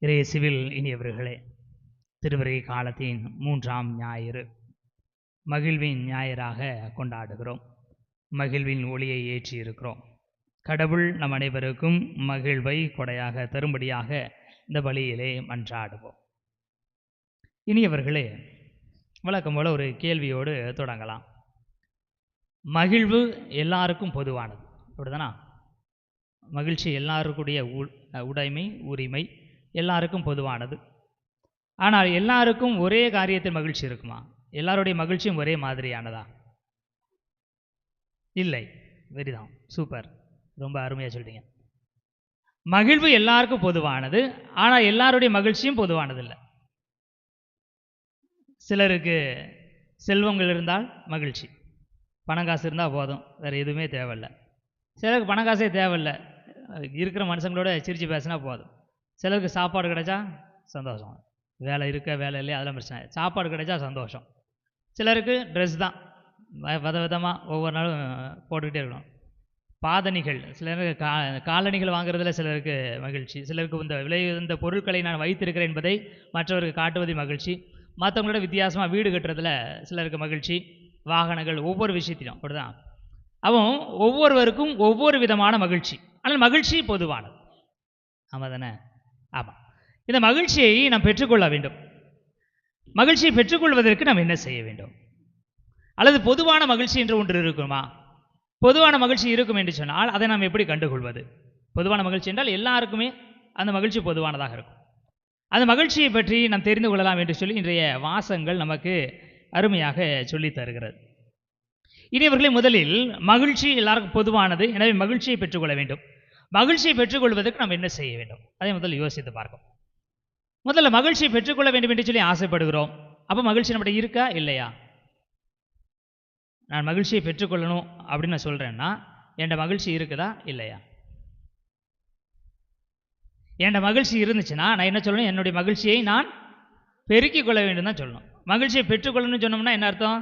இறையேசுவில் இனியவர்களே திருவருகை காலத்தின் மூன்றாம் ஞாயிறு மகிழ்வின் ஞாயிறாக கொண்டாடுகிறோம். மகிழ்வின் ஒளியை ஏற்றி இருக்கிறோம் கடவுள் நம் அனைவருக்கும் மகிழ்வை கொடையாக தரும்படியாக இந்த வழியிலே மன்றாடுவோம். இனியவர்களே வழக்கம் போல ஒரு கேள்வியோடு தொடங்கலாம். மகிழ்வு எல்லாருக்கும் பொதுவானது அப்படிதானா மகிழ்ச்சி எல்லாருக்குடைய உ- உடைமை உரிமை எல்லாருக்கும் பொதுவானது. ஆனால் எல்லாருக்கும் ஒரே காரியத்தில் மகிழ்ச்சி இருக்குமா? எல்லாருடைய மகிழ்ச்சியும் ஒரே மாதிரியானதா? இல்லை. வெரிதான் சூப்பர். ரொம்ப அருமையாக சொல்லிட்டீங்க மகிழ்வு எல்லாருக்கும் பொதுவானது ஆனால் எல்லாருடைய மகிழ்ச்சியும் பொதுவானது இல்லை சிலருக்கு செல்வங்கள் இருந்தால் மகிழ்ச்சி. பணம் காசு இருந்தால் போதும். வேறு எதுவுமே தேவையில்லை. சிலருக்கு பணம் காசே தேவையில்ல. இருக்கிற மனுஷங்களோட சிரித்து பேசினா போதும். சிலருக்கு சாப்பாடு கிடைச்சா சந்தோஷம். வேலை இருக்க வேலை இல்லையா அதெல்லாம் பிரச்சனை சாப்பாடு கிடைச்சா சந்தோஷம். சிலருக்கு ட்ரெஸ் தான். வ- வித விதமாக ஒவ்வொரு நாளும் போட்டுக்கிட்டே இருக்கணும். பாதணிகள். சிலருக்கு கா காலணிகள் வாங்குறதுல சிலருக்கு மகிழ்ச்சி. சிலருக்கு இந்த விலை இந்த பொருட்களை நான் வைத்திருக்கிறேன் என்பதை மற்றவருக்கு காட்டுவது மகிழ்ச்சி. மற்றவங்களோட வித்தியாசமாக வீடு கட்டுறதுல சிலருக்கு மகிழ்ச்சி. வாகனங்கள் ஒவ்வொரு விஷயத்திலும். அப்படிதான். அவன் ஒவ்வொருவருக்கும் ஒவ்வொரு விதமான மகிழ்ச்சி. ஆனால் மகிழ்ச்சி பொதுவானது. ஆமாம் தானே ஆமாம் இந்த மகிழ்ச்சியை நாம் பெற்றுக்கொள்ள வேண்டும். மகிழ்ச்சியை பெற்றுக்கொள்வதற்கு நாம் என்ன செய்ய வேண்டும்? அல்லது பொதுவான மகிழ்ச்சி என்று ஒன்று இருக்குமா? பொதுவான மகிழ்ச்சி இருக்கும் என்று சொன்னால் அதை நாம் எப்படி கண்டுகொள்வது? பொதுவான மகிழ்ச்சி என்றால் எல்லாருக்குமே அந்த மகிழ்ச்சி பொதுவானதாக இருக்கும். அந்த மகிழ்ச்சியை பற்றி நாம் தெரிந்து கொள்ளலாம் என்று சொல்லி இன்றைய வாசங்கள் நமக்கு அருமையாக சொல்லி தருகிறது. இனியவர்களே முதலில் மகிழ்ச்சி எல்லாருக்கும் பொதுவானது எனவே மகிழ்ச்சியை பெற்றுக்கொள்ள வேண்டும். மகிழ்ச்சியை பெற்றுக்கொள்வதற்கு நாம் என்ன செய்ய வேண்டும்? அதை முதல்ல யோசித்து பார்க்கும் முதல்ல மகிழ்ச்சியை பெற்றுக்கொள்ள வேண்டும் என்று சொல்லி ஆசைப்படுகிறோம். அப்போ மகிழ்ச்சி நம்மகிட்ட இருக்கா? இல்லையா? நான் மகிழ்ச்சியை பெற்றுக்கொள்ளணும் அப்படின்னு நான் சொல்கிறேன்னா என்ட மகிழ்ச்சி இருக்குதா? இல்லையா? என்ட மகிழ்ச்சி இருந்துச்சுன்னா நான் என்ன சொல்லணும்? என்னுடைய மகிழ்ச்சியை நான் பெருக்கிக் கொள்ள வேண்டும் தான் சொல்லணும். மகிழ்ச்சியை பெற்றுக்கொள்ளணும்னு சொன்னோம்னா என்ன அர்த்தம்?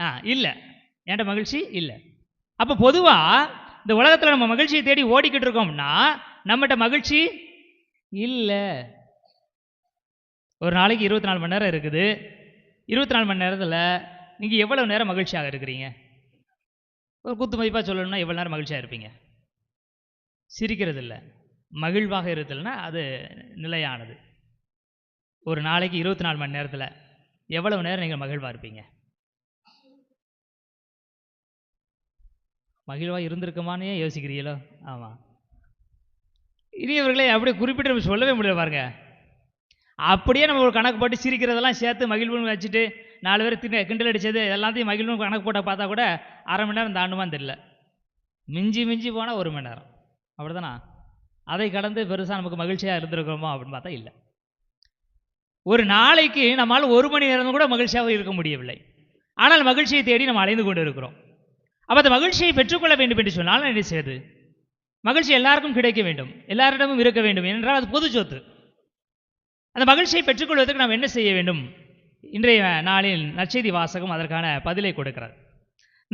ஆ இல்லை. என்ட மகிழ்ச்சி இல்லை. அப்போ பொதுவாக இந்த உலகத்தில் நம்ம மகிழ்ச்சியை தேடி ஓடிக்கிட்டு இருக்கோம்னா நம்மகிட்ட மகிழ்ச்சி இல்லை. ஒரு நாளைக்கு இருபத்தி நாலு மணி நேரம் இருக்குது. இருபத்தி நாலு மணி நேரத்தில் நீங்கள் எவ்வளோ நேரம் மகிழ்ச்சியாக இருக்கிறீங்க? ஒரு குத்து மதிப்பாக சொல்லணும்னா எவ்வளோ நேரம் மகிழ்ச்சியாக இருப்பீங்க? சிரிக்கிறது இல்லை. மகிழ்வாக இருத்தல்னா அது நிலையானது. ஒரு நாளைக்கு இருபத்தி நாலு மணி நேரத்தில் எவ்வளவு நேரம் நீங்கள் மகிழ்வாக இருப்பீங்க? மகிழ்வாக இருந்திருக்குமானே யோசிக்கிறீங்களோ? ஆமாம் இனியவர்களே அப்படியே குறிப்பிட்டு நம்ம சொல்லவே முடியல பாருங்க. அப்படியே நம்ம ஒரு கணக்கு போட்டு சிரிக்கிறதெல்லாம் சேர்த்து மகிழ்வுன்னு வச்சுட்டு நாலு பேர் திண்ட கிண்டல் அடித்தது எல்லாத்தையும் மகிழ்வுன்னு கணக்கு போட்ட பார்த்தா கூட அரை மணி நேரம் தாண்டுமான்னு தெரியல. மிஞ்சி மிஞ்சி போனால் ஒரு மணி நேரம். அப்படிதானா? அதை கடந்து பெருசாக நமக்கு மகிழ்ச்சியாக இருந்திருக்கிறோமோ அப்படின்னு பார்த்தா இல்லை. ஒரு நாளைக்கு நம்மால் ஒரு மணி நேரம் கூட மகிழ்ச்சியாக இருக்க முடியவில்லை. ஆனால் மகிழ்ச்சியை தேடி நம்ம அலைந்து கொண்டு இருக்கிறோம் அப்போ அந்த மகிழ்ச்சியை பெற்றுக்கொள்ள வேண்டும் என்று சொன்னால் என்ன செய்வது? மகிழ்ச்சி எல்லாருக்கும் கிடைக்க வேண்டும். எல்லாரிடமும் இருக்க வேண்டும். என்றால் அது பொது சொத்து. அந்த மகிழ்ச்சியை பெற்றுக்கொள்வதற்கு நாம் என்ன செய்ய வேண்டும்? இன்றைய நாளில் நச்செய்தி வாசகம் அதற்கான பதிலை கொடுக்கிறார்.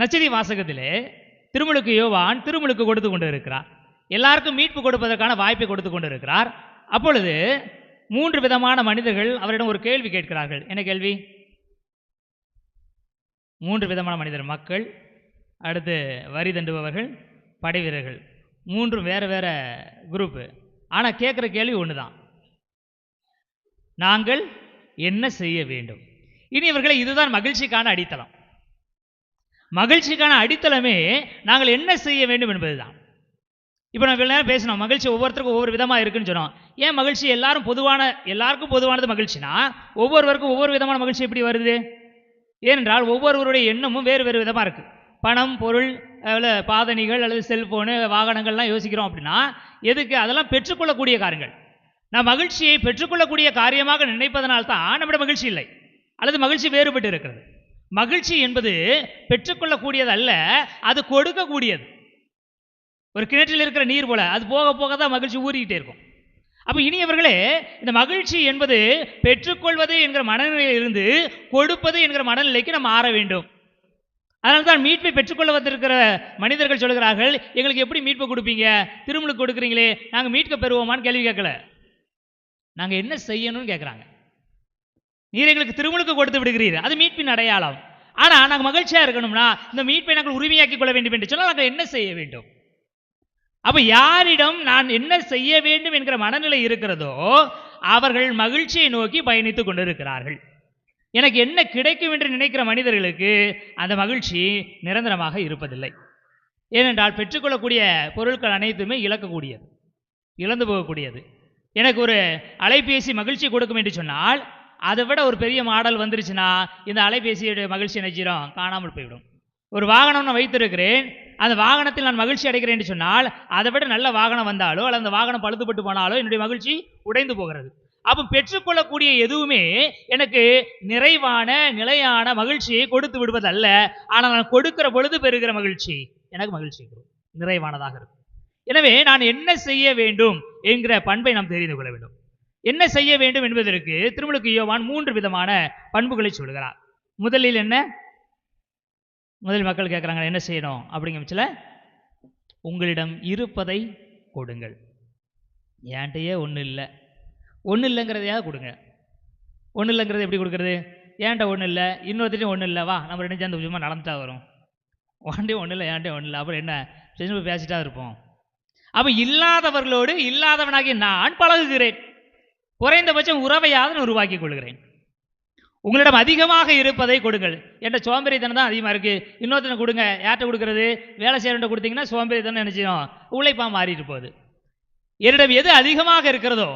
நச்செய்தி வாசகத்திலே திருமுழுக்கு யோவான் திருமுழுக்கு கொடுத்து கொண்டு இருக்கிறார் எல்லாருக்கும் மீட்பு கொடுப்பதற்கான வாய்ப்பை கொடுத்து கொண்டு இருக்கிறார் அப்பொழுது மூன்று விதமான மனிதர்கள் அவரிடம் ஒரு கேள்வி கேட்கிறார்கள். என்ன கேள்வி? மூன்று விதமான மனிதர் மக்கள் அடுத்து வரி தண்டுபவர்கள் படை வீரர்கள். மூன்றும் வேறு வேறு குரூப்பு ஆனால் கேட்குற கேள்வி ஒன்று தான் நாங்கள் என்ன செய்ய வேண்டும்? இனி இவர்களை இதுதான் மகிழ்ச்சிக்கான அடித்தளம். மகிழ்ச்சிக்கான அடித்தளமே நாங்கள் என்ன செய்ய வேண்டும் என்பதுதான். இப்போ நம்ம நேரம் பேசினோம். மகிழ்ச்சி ஒவ்வொருத்தருக்கும் ஒவ்வொரு விதமாக இருக்குன்னு சொன்னோம். ஏன் மகிழ்ச்சி எல்லாரும் பொதுவான எல்லாருக்கும் பொதுவானது மகிழ்ச்சினா ஒவ்வொருவருக்கும் ஒவ்வொரு விதமான மகிழ்ச்சி எப்படி வருது? ஏனென்றால் ஒவ்வொருவருடைய எண்ணமும் வேறு வேறு விதமாக இருக்குது பணம் பொருள் அல்லது பாதணிகள் அல்லது செல்ஃபோனு வாகனங்கள்லாம் யோசிக்கிறோம் அப்படின்னா எதுக்கு? அதெல்லாம் பெற்றுக்கொள்ளக்கூடிய காரியங்கள். நான் மகிழ்ச்சியை பெற்றுக்கொள்ளக்கூடிய காரியமாக நினைப்பதனால் தான் நம்முடைய மகிழ்ச்சி இல்லை. அல்லது மகிழ்ச்சி வேறுபட்டு இருக்கிறது. மகிழ்ச்சி என்பது பெற்றுக்கொள்ளக்கூடியது அல்ல அது கொடுக்கக்கூடியது. ஒரு கிணற்றில் இருக்கிற நீர் போல அது போக போக தான் மகிழ்ச்சி ஊறிக்கிட்டே இருக்கும். அப்போ இனியவர்களே இந்த மகிழ்ச்சி என்பது பெற்றுக்கொள்வது என்கிற மனநிலையில் இருந்து கொடுப்பது என்கிற மனநிலைக்கு நம்ம மாற வேண்டும். அதனால தான் மீட்பை பெற்றுக்கொள்ள வந்திருக்கிற மனிதர்கள் சொல்கிறார்கள் எங்களுக்கு எப்படி மீட்பை கொடுப்பீங்க? திருமலுக்கு கொடுக்குறீங்களே நாங்கள் மீட்க பெறுவோமான்னு கேள்வி கேட்கல. நாங்கள் என்ன செய்யணும்னு கேட்குறாங்க. நீர் எங்களுக்கு திருமுழுக்கு கொடுத்து விடுகிறீர். அது மீட்பின் அடையாளம். ஆனால் நாங்கள் மகிழ்ச்சியாக இருக்கணும்னா இந்த மீட்பை நாங்கள் உரிமையாக்கி கொள்ள வேண்டும் என்று சொன்னால் நாங்கள் என்ன செய்ய வேண்டும்? அப்போ யாரிடம் நான் என்ன செய்ய வேண்டும் என்கிற மனநிலை இருக்கிறதோ அவர்கள் மகிழ்ச்சியை நோக்கி பயணித்துக் கொண்டிருக்கிறார்கள். எனக்கு என்ன கிடைக்கும் என்று நினைக்கிற மனிதர்களுக்கு அந்த மகிழ்ச்சி நிரந்தரமாக இருப்பதில்லை. ஏனென்றால் பெற்றுக்கொள்ளக்கூடிய பொருட்கள் அனைத்துமே இழக்கக்கூடியது இழந்து போகக்கூடியது. எனக்கு ஒரு அலைபேசி மகிழ்ச்சி கொடுக்கும் என்று சொன்னால் அதை விட ஒரு பெரிய மாடல் வந்துருச்சுன்னா இந்த அலைபேசியுடைய மகிழ்ச்சி நினைச்சிடும் காணாமல் போய்விடும். ஒரு வாகனம் நான் வைத்திருக்கிறேன் அந்த வாகனத்தில் நான் மகிழ்ச்சி அடைகிறேன் என்று சொன்னால் அதை விட நல்ல வாகனம் வந்தாலோ அல்லது அந்த வாகனம் பழுதுபட்டு போனாலோ என்னுடைய மகிழ்ச்சி உடைந்து போகிறது. அப்ப பெற்றுக்கொள்ளக்கூடிய எதுவுமே எனக்கு நிறைவான நிலையான மகிழ்ச்சியை கொடுத்து விடுவதல்ல. ஆனால் நான் கொடுக்கிற பொழுது பெறுகிற மகிழ்ச்சி எனக்கு மகிழ்ச்சி நிறைவானதாக இருக்கும். எனவே நான் என்ன செய்ய வேண்டும் என்கிற பண்பை நாம் தெரிந்து கொள்ள வேண்டும். என்ன செய்ய வேண்டும் என்பதற்கு திருமுழுக்கு யோவான் மூன்று விதமான பண்புகளை சொல்கிறார். முதலில் என்ன? முதல் மக்கள் கேட்குறாங்க என்ன செய்யணும்? அப்படிங்கிற பட்சத்தில் உங்களிடம் இருப்பதை கொடுங்கள். என்கிட்டயே ஒன்றும் இல்லை. ஒன்றும் இல்லைங்கிறதையாவது கொடுங்க. ஒன்றும் இல்லைங்கிறது எப்படி கொடுக்குறது? ஏன்ட்ட ஒன்றும் இல்லை? இன்னொருத்தையும் ஒன்றும் இல்லை. வா நம்ம ரெண்டு சேர்ந்து சும்மா நடந்துட்டா வரும். உன்டையும் ஒன்றும் இல்லை ஏன்ட்டையும் ஒன்றும் இல்லை. அப்புறம் என்ன? செஞ்சு பேசிட்டா இருப்போம். அப்போ இல்லாதவர்களோடு இல்லாதவனாகி நான் பழகுகிறேன். குறைந்தபட்சம் உறவையாவது நான் உருவாக்கி கொள்கிறேன். உங்களிடம் அதிகமாக இருப்பதை கொடுங்கள். என்ற சோம்பேறித்தனம் தான் அதிகமாக இருக்குது இன்னொருத்தனை கொடுங்க. யார்கிட்ட கொடுக்குறது? வேலை செய்கிறவன்ட்ட கொடுத்தீங்கன்னா சோம்பேறித்தனம் நினச்சிடும் உழைப்பாக மாறிட்டு போகுது. என்னிடம் எது அதிகமாக இருக்கிறதோ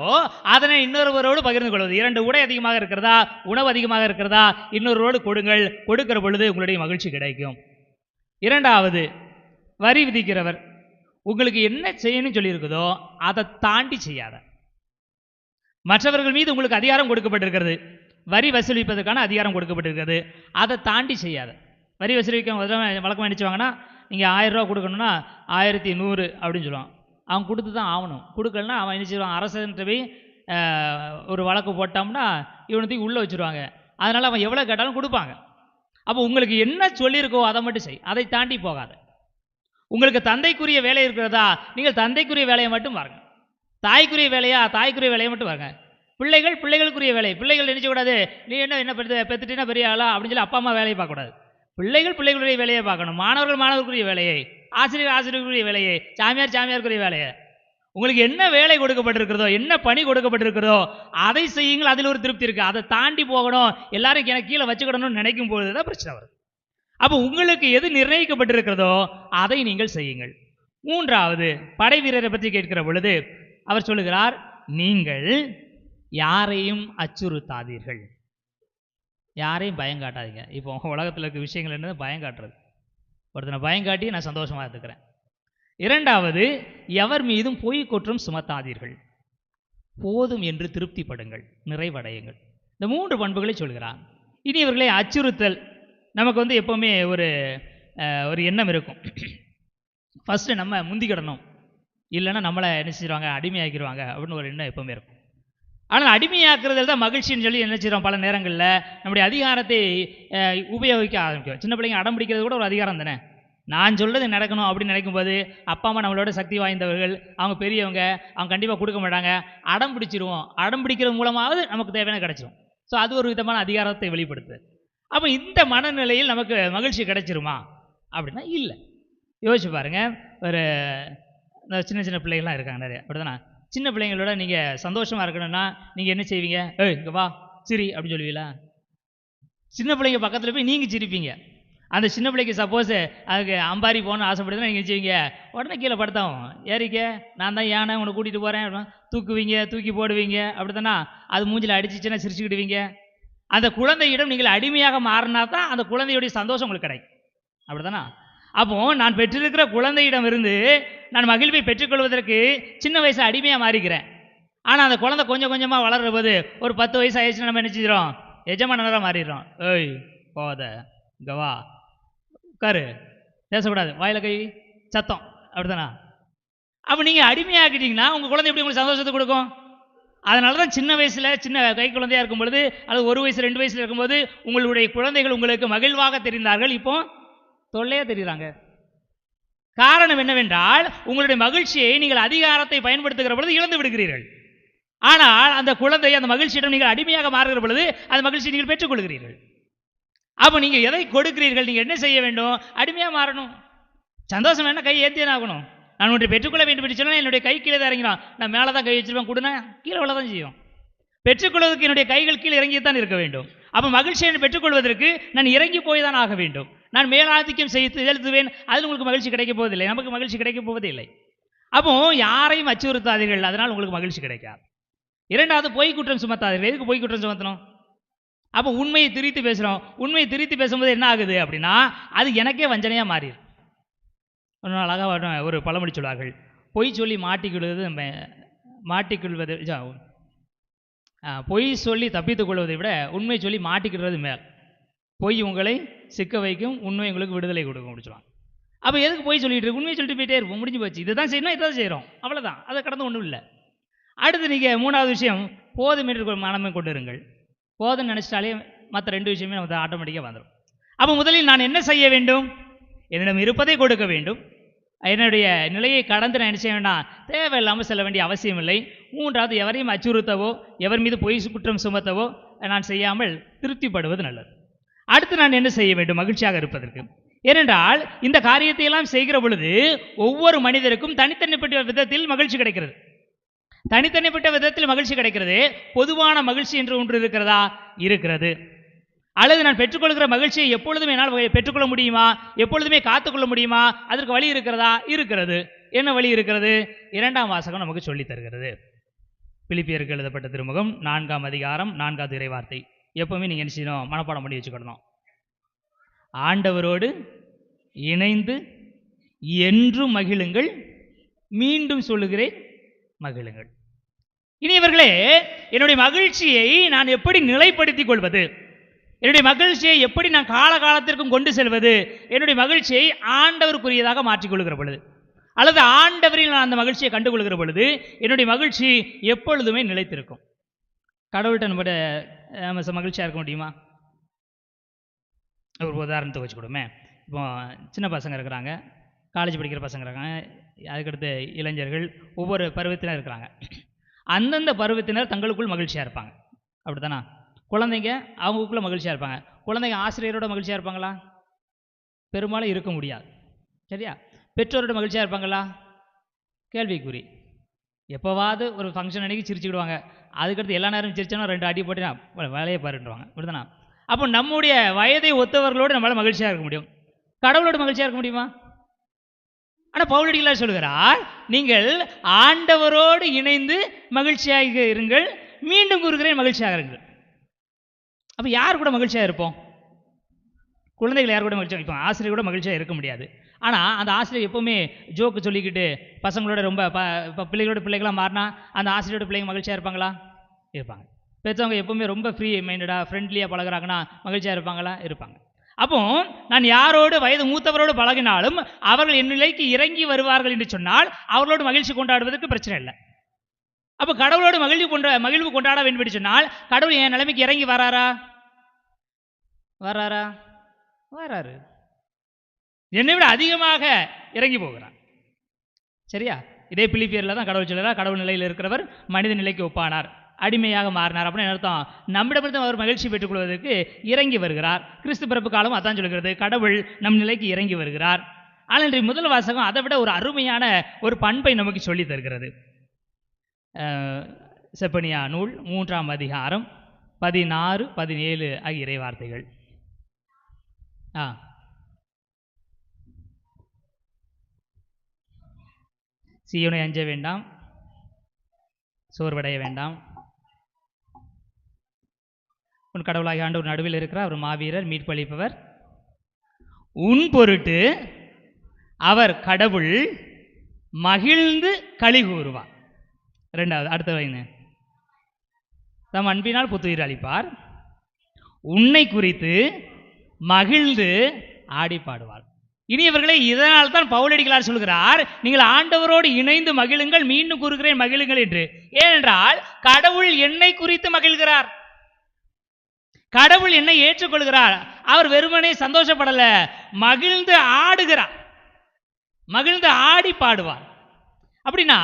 அதனை இன்னொருவரோடு பகிர்ந்து கொள்வது. இரண்டு உடை அதிகமாக இருக்கிறதா? உணவு அதிகமாக இருக்கிறதா? இன்னொருவரோடு கொடுங்கள். கொடுக்கிற பொழுது உங்களுடைய மகிழ்ச்சி கிடைக்கும். இரண்டாவது வரி விதிக்கிறவர். உங்களுக்கு என்ன செய்யணும்னு சொல்லியிருக்குதோ அதை தாண்டி செய்யாத. மற்றவர்கள் மீது உங்களுக்கு அதிகாரம் கொடுக்கப்பட்டிருக்கிறது. வரி வசூலிப்பதற்கான அதிகாரம் கொடுக்கப்பட்டிருக்கிறது. அதை தாண்டி செய்யாத. வரி வசூலிக்க வழக்கம் நினச்சுவாங்கன்னா நீங்கள் ஆயிரம் ரூபா கொடுக்கணும்னா ஆயிரத்தி நூறு அப்படின்னு சொல்லுவான் அவன் கொடுத்து தான் ஆகணும். கொடுக்கலன்னா அவன் என்ன செய்வான்? அரசன்ட்டு போய் ஒரு வழக்கு போட்டோம்னா இவனத்தையும் உள்ளே வச்சுருவாங்க. அதனால் அவன் எவ்வளோ கேட்டாலும் கொடுப்பாங்க. அப்போ உங்களுக்கு என்ன சொல்லியிருக்கோ அதை மட்டும் செய். அதை தாண்டி போகாத. உங்களுக்கு தந்தைக்குரிய வேலை இருக்கிறதா? நீங்கள் தந்தைக்குரிய வேலையை மட்டும் பாருங்க. தாய்க்குரிய வேலையா? தாய்க்குரிய வேலையை மட்டும் பாருங்க. பிள்ளைகள் பிள்ளைகளுக்குரிய வேலை. பிள்ளைகள் நினைச்சக்கூடாது நீ என்ன என்ன பெற்று பெற்றுட்டீங்கன்னா பெரிய ஆளா? அப்படின்னு சொல்லி அப்பா அம்மா வேலையை பார்க்கக்கூடாது. பிள்ளைகள் பிள்ளைகளுடைய வேலையை பார்க்கணும். மாணவர்கள் மாணவர்களுக்குரிய வேலையை. ஆசிரியர் ஆசிரியருக்குரிய வேலையை. சாமியார் சாமியாருக்குரிய வேலையை. உங்களுக்கு என்ன வேலை கொடுக்கப்பட்டிருக்கிறதோ என்ன பணி கொடுக்கப்பட்டிருக்கிறதோ அதை செய்யுங்கள். அதில் ஒரு திருப்தி இருக்குது அதை தாண்டி போகணும். எல்லாரும் எனக்கு கீழே வச்சுக்கிடணும்னு நினைக்கும் பொழுது தான் பிரச்சனை வரும். அப்போ உங்களுக்கு எது நிர்ணயிக்கப்பட்டிருக்கிறதோ அதை நீங்கள் செய்யுங்கள். மூன்றாவது படை வீரரை பற்றி கேட்கிற பொழுது அவர் சொல்லுகிறார் நீங்கள் யாரையும் அச்சுறுத்தாதீர்கள். யாரையும் பயம் காட்டாதீங்க இப்போ உலகத்தில் இருக்க விஷயங்கள் என்னது? பயம் காட்டுறது ஒருத்தனை பயங்காட்டி நான் சந்தோஷமாக இருக்கிறேன் இரண்டாவது எவர் மீதும் பொய் குற்றம் சுமத்தாதீர்கள். போதும் என்று திருப்திப்படுங்கள் நிறைவடையுங்கள். இந்த மூன்று பண்புகளை சொல்கிறான். இனி இவர்களை அச்சுறுத்தல். நமக்கு வந்து எப்போவுமே ஒரு ஒரு எண்ணம் இருக்கும். ஃபஸ்ட்டு நம்ம முந்திக்கிடணும். இல்லைன்னா நம்மளை என்ன செய்வாங்க அடிமையாக்கிடுவாங்க அப்படின்னு ஒரு எண்ணம் எப்போவுமே இருக்கும். ஆனால் அடிமையாக்குறதில் தான் மகிழ்ச்சின்னு சொல்லி என்ன செய்கிறோம் பல நேரங்களில் நம்முடைய அதிகாரத்தை உபயோகிக்க ஆரம்பிக்கும். சின்ன பிள்ளைங்க அடம் பிடிக்கிறது கூட ஒரு அதிகாரம் தானே? நான் சொல்கிறது நடக்கணும் அப்படின்னு நினைக்கும்போது அப்பா அம்மா நம்மளோட சக்தி வாய்ந்தவர்கள். அவங்க பெரியவங்க அவங்க கண்டிப்பாக கொடுக்க மாட்டாங்க. அடம் பிடிச்சிருவோம். அடம் பிடிக்கிறது மூலமாவது நமக்கு தேவையான கிடச்சிரும். ஸோ அது ஒரு விதமான அதிகாரத்தை வெளிப்படுத்துது. அப்போ இந்த மனநிலையில் நமக்கு மகிழ்ச்சி கிடைச்சிருமா? அப்படின்னா இல்லை. யோசிச்சு பாருங்க. ஒரு இந்த சின்ன சின்ன பிள்ளைகள்லாம் இருக்காங்க நிறைய. அப்படிதானா? சின்ன பிள்ளைங்களோட நீங்கள் சந்தோஷமாக இருக்கணும்னா நீங்கள் என்ன செய்வீங்க? ஏய் இங்கே வா. சிரி அப்படின்னு சொல்லுவீங்களா? சின்ன பிள்ளைங்க பக்கத்தில் போய் நீங்கள் சிரிப்பீங்க. அந்த சின்ன பிள்ளைக்கு சப்போஸ் அதுக்கு அம்பாரி போகணும்னு ஆசைப்படுதுன்னா நீங்கள் செய்வீங்க உடனே கீழே படுத்தாவும் ஏறிக்க நான் தான் யானை உன்னை கூட்டிகிட்டு போகிறேன் தூக்குவீங்க தூக்கி போடுவீங்க. அப்படிதானா அது மூஞ்சில் அடிச்சிச்சுன்னா சிரிச்சுக்கிடுவீங்க. அந்த குழந்தையிடம் நீங்கள் அடிமையாக மாறினா தான் அந்த குழந்தையுடைய சந்தோஷம் உங்களுக்கு கிடைக்கும். அப்படிதானா அப்போ நான் பெற்றிருக்கிற குழந்தையிடம் இருந்து நான் மகிழ்வை பெற்றுக்கொள்வதற்கு சின்ன வயசு அடிமையாக மாறிக்கிறேன். ஆனால் அந்த குழந்தை கொஞ்சம் கொஞ்சமாக வளர்ற போது ஒரு பத்து வயசு ஆயிடுச்சுன்னா நம்ம என்ன செஞ்சிடும் எஜமானராக மாறிடுறோம். ஏய் போத கவா வா. உட்காரு. பேசக்கூடாது. வாயில கை சத்தம். அப்படிதானா அப்போ நீங்கள் அடிமையாக்கிட்டீங்கன்னா உங்கள் குழந்தை எப்படி உங்களுக்கு சந்தோஷத்தை கொடுக்கும்? அதனால தான் சின்ன வயசில் சின்ன கை குழந்தையா இருக்கும் பொழுது அல்லது ஒரு வயசு ரெண்டு வயசில் இருக்கும்போது உங்களுடைய குழந்தைகள் உங்களுக்கு மகிழ்வாக தெரிந்தார்கள். இப்போ தொல்லையாக தெரிகிறாங்க காரணம் என்னவென்றால் உங்களுடைய மகிழ்ச்சியை நீங்கள் அதிகாரத்தை பயன்படுத்துகிற பொழுது இழந்து விடுகிறீர்கள். ஆனால் அந்த குழந்தை அந்த மகிழ்ச்சியிடம் நீங்கள் அடிமையாக மாறுகிற பொழுது அந்த மகிழ்ச்சியை நீங்கள் பெற்றுக்கொள்கிறீர்கள். அப்போ நீங்கள் எதை கொடுக்கிறீர்கள்? நீங்கள் என்ன செய்ய வேண்டும்? அடிமையாக மாறணும். சந்தோஷம் வேணால் கை ஏற்றியே ஆகணும் நான் ஒன்றை பெற்றுக்கொள்ள வேண்டும் என்று சொன்னால் என்னுடைய கை கீழே தான் இறங்கிடும் நான் மேலே தான் கை வச்சிருப்பேன். கொடுனா கீழே உள்ள தான் செய்யும். பெற்றுக்கொள்வதற்கு என்னுடைய கைகள் கீழே இறங்கித்தான் இருக்க வேண்டும். அப்போ மகிழ்ச்சியை பெற்றுக்கொள்வதற்கு நான் இறங்கி போய் தான் ஆக வேண்டும். நான் மேலாதிக்கம் செய்து செலுத்துவேன். அதில் உங்களுக்கு மகிழ்ச்சி கிடைக்கப் போவதில்லை. நமக்கு மகிழ்ச்சி கிடைக்கப் போவதில்லை. அப்போ யாரையும் அச்சுறுத்தாதீர்கள். அதனால் உங்களுக்கு மகிழ்ச்சி கிடைக்காது. இரண்டாவது பொய் குற்றம் சுமத்தாதீர்கள். எதுக்கு பொய் குற்றம் சுமத்தணும்? அப்போ உண்மையை திரித்து பேசுகிறோம் உண்மையை திரித்து பேசும்போது என்ன ஆகுது அப்படின்னா அது எனக்கே வஞ்சனையாக மாறிடும் ஒரு அழகாக ஒரு பழமொழி சொல்வார்கள் பொய் சொல்லி மாட்டிக்கொள்வது மே- மாட்டிக்கொள்வது பொய் சொல்லி தப்பித்துக் கொள்வதை விட உண்மை சொல்லி மாட்டிக்கிறது மேல். பொய் உங்களை சிக்க வைக்கும் உண்மை உங்களுக்கு விடுதலை கொடுக்கும் அப்படின்னு சொல்லுவாங்க. அப்போ எதுக்கு பொய் சொல்லிட்டு இருக்கு? உண்மையை சொல்லிட்டு போயிட்டே இருப்போம் முடிஞ்சு போச்சு. இதுதான் செய்யணும்? இதுதான் செய்கிறோம் அவ்வளோதான் அதை கடந்து ஒன்றும் இல்லை. அடுத்து நீங்கள் மூணாவது விஷயம் போதும் என்று மனமே கொண்டு இருங்கள். போதும்னு நினச்சிட்டாலே மற்ற ரெண்டு விஷயமே நமக்கு ஆட்டோமேட்டிக்காக வந்துடும் அப்போ முதலில் நான் என்ன செய்ய வேண்டும்? என்னிடம் இருப்பதை கொடுக்க வேண்டும். என்னுடைய நிலையை கடந்து நான் என்ன செய்ய வேண்டாம்? தேவையில்லாமல் செல்ல வேண்டிய அவசியம் இல்லை. மூன்றாவது எவரையும் அச்சுறுத்தவோ எவர் மீது பொய் குற்றம் சுமத்தவோ நான் செய்யாமல் திருப்திப்படுவது நல்லது. அடுத்து நான் என்ன செய்ய வேண்டும்? மகிழ்ச்சியாக இருப்பதற்கு. ஏனென்றால் இந்த காரியத்தை எல்லாம் செய்கிற பொழுது ஒவ்வொரு மனிதருக்கும் தனித்தனிப்பட்ட விதத்தில் மகிழ்ச்சி கிடைக்கிறது. தனித்தனிப்பட்ட விதத்தில் மகிழ்ச்சி கிடைக்கிறது. பொதுவான மகிழ்ச்சி என்று ஒன்று இருக்கிறதா? இருக்கிறது. அல்லது நான் பெற்றுக்கொள்கிற மகிழ்ச்சியை எப்பொழுதும் என்னால் பெற்றுக்கொள்ள முடியுமா? எப்பொழுதுமே காத்துக்கொள்ள முடியுமா? அதற்கு வழி இருக்கிறதா? இருக்கிறது. என்ன வழி இருக்கிறது? இரண்டாம் வாசகம் நமக்கு சொல்லித் தருகிறது. பிலிப்பியருக்கு எழுதப்பட்ட திருமுகம் நான்காம் அதிகாரம் நான்காவது இறைவார்த்தை. எப்பவுமே நீங்கள் என்ன செய்யணும்? மனப்பாடம் பண்ணி வச்சுக்கணும். ஆண்டவரோடு இணைந்து என்றும் மகிழுங்கள் மீண்டும் சொல்லுகிறேன் மகிழுங்கள். இனி இவர்களே என்னுடைய மகிழ்ச்சியை நான் எப்படி நிலைப்படுத்திக் கொள்வது? என்னுடைய மகிழ்ச்சியை எப்படி நான் காலகாலத்திற்கும் கொண்டு செல்வது? என்னுடைய மகிழ்ச்சியை ஆண்டவருக்குரியதாக மாற்றிக்கொள்கிற பொழுது அல்லது ஆண்டவரில் நான் அந்த மகிழ்ச்சியை கண்டுகொள்கிற பொழுது என்னுடைய மகிழ்ச்சி எப்பொழுதுமே நிலைத்திருக்கும். கடவுள்கிட்ட நம்ம மகிழ்ச்சியாக இருக்க முடியுமா? ஒரு உதாரணத்தை வச்சு கொடுமே. இப்போ சின்ன பசங்க இருக்கிறாங்க காலேஜ் படிக்கிற பசங்க இருக்காங்க அதுக்கடுத்து இளைஞர்கள் ஒவ்வொரு பருவத்தினர் இருக்கிறாங்க. அந்தந்த பருவத்தினர் தங்களுக்குள் மகிழ்ச்சியாக இருப்பாங்க. அப்படி தானா குழந்தைங்க அவங்களுக்குள்ளே மகிழ்ச்சியாக இருப்பாங்க. குழந்தைங்க ஆசிரியரோட மகிழ்ச்சியாக இருப்பாங்களா? பெரும்பாலும் இருக்க முடியாது. சரியா? பெற்றோரோட மகிழ்ச்சியாக இருப்பாங்களா? கேள்விக்குறி. எப்போவாவது ஒரு ஃபங்க்ஷன் அன்றைக்கி சிரிச்சுக்கிடுவாங்க. அதுக்கடுத்து எல்லா நேரம் சிரிச்சோன்னா ரெண்டு அடி போட்டு நான் வேலையை பாருன்றவாங்க. அப்படிதானா அப்போ நம்முடைய வயதை ஒத்தவர்களோடு நம்மளால் மகிழ்ச்சியாக இருக்க முடியும். கடவுளோட மகிழ்ச்சியாக இருக்க முடியுமா? ஆனால் பவுலடிகளார் சொல்கிறார் நீங்கள் ஆண்டவரோடு இணைந்து மகிழ்ச்சியாக இருங்கள் மீண்டும் கூறுகிறேன் மகிழ்ச்சியாக இருங்கள். அப்போ யார் கூட மகிழ்ச்சியாக இருப்போம்? குழந்தைகள் யார் கூட மகிழ்ச்சியாக இருப்போம்? ஆசிரியர் கூட மகிழ்ச்சியாக இருக்க முடியாது. ஆனால் அந்த ஆசிரியர் எப்போவுமே ஜோக்கு சொல்லிக்கிட்டு பசங்களோட ரொம்ப ப இப்போ பிள்ளைகளோட பிள்ளைகளாக மாறினா அந்த ஆசிரியரோட பிள்ளைங்க மகிழ்ச்சியாக இருப்பாங்களா? இருப்பாங்க. பெற்றவங்க எப்போவுமே ரொம்ப ஃப்ரீ மைண்டடாக ஃப்ரெண்ட்லியாக பழகுறாங்கன்னா மகிழ்ச்சியாக இருப்பாங்களா? இருப்பாங்க. அப்போ நான் யாரோடு வயது மூத்தவரோடு பழகினாலும் அவர்கள் என் நிலைக்கு இறங்கி வருவார்கள் என்று சொன்னால் அவர்களோடு மகிழ்ச்சி கொண்டாடுவதற்கு பிரச்சனை இல்லை. அப்போ கடவுளோடு மகிழ்ச்சி கொண்ட மகிழ்வு கொண்டாட வேண்டும் என்று சொன்னால் கடவுள் என் நிலைமைக்கு இறங்கி வராரா? வராரா? வராரு. என்னை விட அதிகமாக இறங்கி போகிறார். சரியா? இதே பிலிப்பியரில் தான் கடவுள் சொல்கிறார் கடவுள் நிலையில் இருக்கிறவர் மனித நிலைக்கு ஒப்பானார். அடிமையாக மாறினார். அப்படின்னு அர்த்தம்? நம்மிடமிருந்து அவர் மகிழ்ச்சி பெற்றுக்கொள்வதற்கு இறங்கி வருகிறார். கிறிஸ்து பிறப்பு காலம் அதான் சொல்கிறது கடவுள் நம் நிலைக்கு இறங்கி வருகிறார். ஆனால் இன்றைய முதல் வாசகம் அதை விட ஒரு அருமையான ஒரு பண்பை நமக்கு சொல்லித் தருகிறது. செப்பனியா நூல் மூன்றாம் அதிகாரம் பதினாறு பதினேழு ஆகிய இறை வார்த்தைகள். ஆ. சீயோனை அஞ்ச வேண்டாம். சோர்வடைய வேண்டாம். உன் கடவுளாகி ஆண்டவர் நடுவில் இருக்கிறார் அவர் மாவீரர் மீட்பளிப்பவர். உன் பொருட்டு அவர் கடவுள் மகிழ்ந்து களி கூறுவார். ரெண்டாவது அடுத்த வைங்க தம் அன்பினால் புத்துயிர் அளிப்பார். உன்னை குறித்து மகிழ்ந்து ஆடி பாடுவார். இனியவர்களே இதனால் தான் பவுலடிகளார் சொல்கிறார் நீங்கள் ஆண்டவரோடு இணைந்து மகிழுங்கள் மீண்டும் கூறுகிறேன் மகிழுங்கள் என்று. ஏனென்றால் கடவுள் என்னை குறித்து மகிழ்கிறார். கடவுள் என்னை ஏற்றுக்கொள்கிறார். அவர் வெறுமனே சந்தோஷப்படல. மகிழ்ந்து ஆடுகிறார். மகிழ்ந்து ஆடி பாடுவார். அப்படின்னா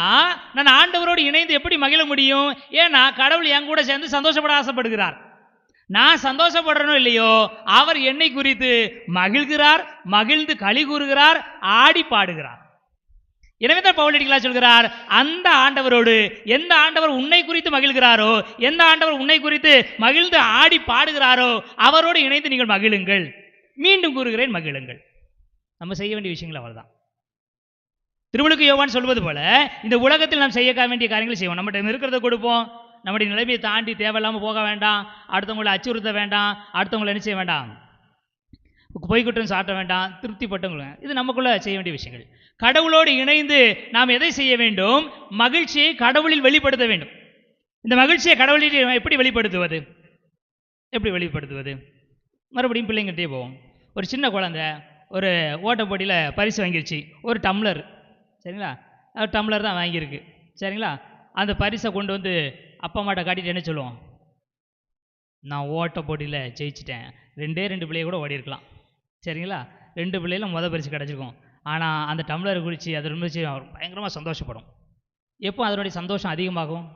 நான் ஆண்டவரோடு இணைந்து எப்படி மகிழ முடியும்? ஏன்னா கடவுள் என் கூட சேர்ந்து சந்தோஷப்பட ஆசைப்படுகிறார். நான் சந்தோஷப்படுறனோ இல்லையோ அவர் என்னை குறித்து மகிழ்கிறார் மகிழ்ந்து களி கூறுகிறார் ஆடி பாடுகிறார். எனவே தான் பவுலடிகளா சொல்கிறார் அந்த ஆண்டவரோடு எந்த ஆண்டவர் உன்னை குறித்து மகிழ்கிறாரோ எந்த ஆண்டவர் உன்னை குறித்து மகிழ்ந்து ஆடி பாடுகிறாரோ அவரோடு இணைந்து நீங்கள் மகிழுங்கள். மீண்டும் கூறுகிறேன் மகிழுங்கள். நம்ம செய்ய வேண்டிய விஷயங்கள் அவ்வளவுதான். திருவள்ளுக்கு யோவான் சொல்வது போல இந்த உலகத்தில் நாம் செய்ய வேண்டிய காரியங்களை செய்வோம். நம்மகிட்ட இருக்கிறத கொடுப்போம். நம்முடைய நிலைமையை தாண்டி தேவையில்லாமல் போக வேண்டாம். அடுத்தவங்களை அச்சுறுத்த வேண்டாம். அடுத்தவங்களை என்ன செய்ய வேண்டாம்? பொய்க்குற்றம் சாட்ட வேண்டாம் திருப்திப்பட்டவங்க இது நமக்குள்ள செய்ய வேண்டிய விஷயங்கள். கடவுளோடு இணைந்து நாம் எதை செய்ய வேண்டும்? மகிழ்ச்சியை கடவுளில் வெளிப்படுத்த வேண்டும். இந்த மகிழ்ச்சியை கடவுளில் எப்படி வெளிப்படுத்துவது? எப்படி வெளிப்படுத்துவது? மறுபடியும் பிள்ளைங்கிட்டே போவோம். ஒரு சின்ன குழந்தை ஒரு ஓட்டப் போட்டியில் பரிசு வாங்கிருச்சு. ஒரு டம்ளர். சரிங்களா? அது டம்ளர் தான் வாங்கியிருக்கு. சரிங்களா? அந்த பரிசை கொண்டு வந்து அப்பா அம்மாட்ட காட்டிட்டு என்ன சொல்லுவோம்? நான் ஓட்ட போட்டியில் ஜெயிச்சிட்டேன். ரெண்டே ரெண்டு பிள்ளைய கூட ஓடி இருக்கலாம் சரிங்களா? ரெண்டு பிள்ளைகளும் முத பரிசு கிடச்சிருக்கும். ஆனால் அந்த டம்ளர் குறித்து அதை ரொம்ப பயங்கரமாக சந்தோஷப்படும். எப்போ அதனுடைய சந்தோஷம் அதிகமாகும்?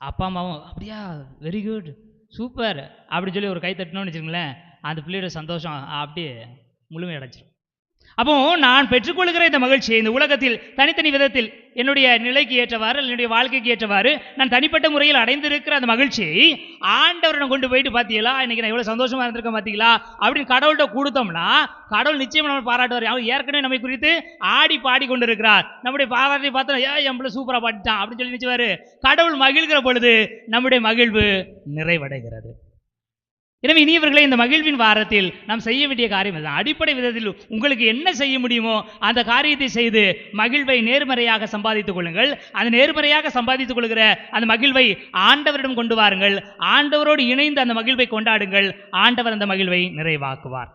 அப்பா அம்மாவும் அப்படியா வெரி குட் சூப்பர் அப்படின்னு சொல்லி ஒரு கை தட்டினோன்னு வச்சுக்கோங்களேன் அந்த பிள்ளையோட சந்தோஷம் அப்படியே முழுமை அடைச்சிடும் அப்போ நான் பெற்றுக்கொள்கிற இந்த மகிழ்ச்சியை இந்த உலகத்தில் தனித்தனி விதத்தில் என்னுடைய நிலைக்கு ஏற்றவாறு என்னுடைய வாழ்க்கைக்கு ஏற்றவாறு நான் தனிப்பட்ட முறையில் அடைந்திருக்கிற அந்த மகிழ்ச்சியை ஆண்டவரை கொண்டு போயிட்டு பார்த்தீங்களா இன்னைக்கு நான் எவ்வளோ சந்தோஷமா இருந்திருக்கேன் பார்த்தீங்களா அப்படின்னு கடவுள்கிட்ட கொடுத்தோம்னா கடவுள் நிச்சயம் நம்ம பாராட்டுவார். அவர் ஏற்கனவே நம்மை குறித்து ஆடி பாடி கொண்டு இருக்கிறார் நம்முடைய பாராட்டி பார்த்தா ஏ எம்பளை சூப்பராக பாடிட்டான் அப்படின்னு சொல்லி நினைச்சுவாரு கடவுள் மகிழ்கிற பொழுது நம்முடைய மகிழ்வு நிறைவடைகிறது. எனவே இனியவர்களே இந்த மகிழ்வின் வாரத்தில் நாம் செய்ய வேண்டிய காரியம் இதுதான். அடிப்படை விதத்தில் உங்களுக்கு என்ன செய்ய முடியுமோ அந்த காரியத்தை செய்து மகிழ்வை நேர்மறையாக சம்பாதித்துக் கொள்ளுங்கள். அந்த நேர்மறையாக சம்பாதித்துக் கொள்கிற அந்த மகிழ்வை ஆண்டவரிடம் கொண்டு வாருங்கள். ஆண்டவரோடு இணைந்து அந்த மகிழ்வை கொண்டாடுங்கள். ஆண்டவர் அந்த மகிழ்வை நிறைவாக்குவார்.